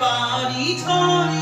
বাড়ি ধরে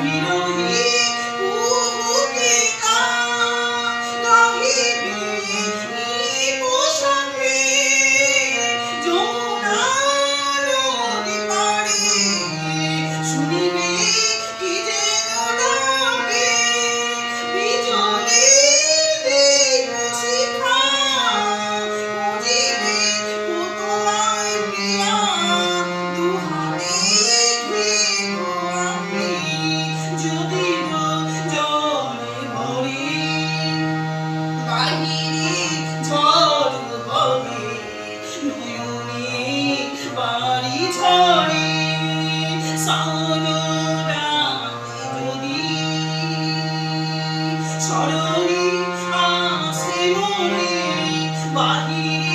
বিরোহী কুহুকে money